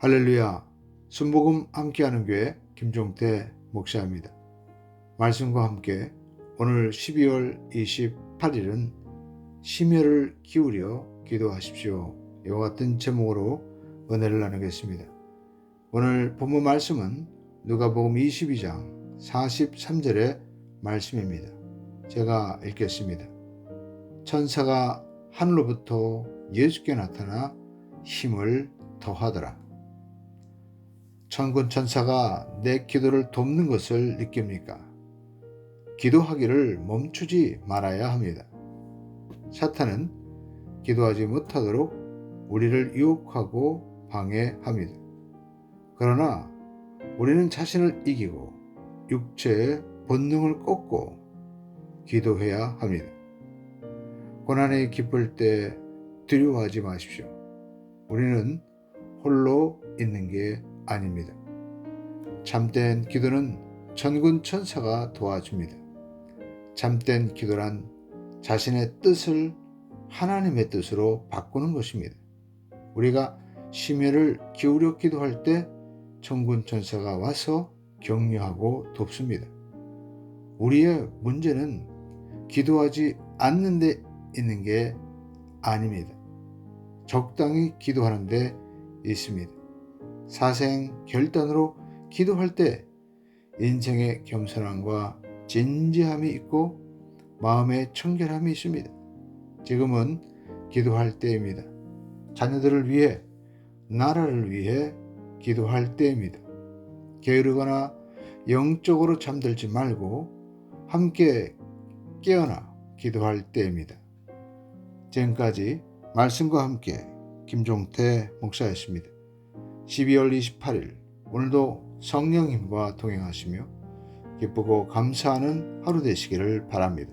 할렐루야. 순복음 함께하는 교회 김종태 목사입니다. 말씀과 함께 오늘 12월 28일은 심혈을 기울여 기도하십시오. 이와 같은 제목으로 은혜를 나누겠습니다. 오늘 본문 말씀은 누가복음 22장 43절의 말씀입니다. 제가 읽겠습니다. 천사가 하늘로부터 예수께 나타나 힘을 더하더라. 천군 천사가 내 기도를 돕는 것을 느낍니까? 기도하기를 멈추지 말아야 합니다. 사탄은 기도하지 못하도록 우리를 유혹하고 방해합니다. 그러나 우리는 자신을 이기고 육체의 본능을 꺾고 기도해야 합니다. 고난에 기쁠 때 두려워하지 마십시오. 우리는 홀로 있는 게 아닙니다. 참된 기도는 천군 천사가 도와줍니다. 참된 기도란 자신의 뜻을 하나님의 뜻으로 바꾸는 것입니다. 우리가 심혈을 기울여 기도할 때 천군 천사가 와서 격려하고 돕습니다. 우리의 문제는 기도하지 않는 데 있는 게 아닙니다. 적당히 기도하는 데 있습니다. 사생 결단으로 기도할 때 인생의 겸손함과 진지함이 있고 마음의 청결함이 있습니다. 지금은 기도할 때입니다. 자녀들을 위해 나라를 위해 기도할 때입니다. 게으르거나 영적으로 잠들지 말고 함께 깨어나 기도할 때입니다. 지금까지 말씀과 함께 김종태 목사였습니다. 12월 28일 오늘도 성령님과 동행하시며 기쁘고 감사하는 하루 되시기를 바랍니다.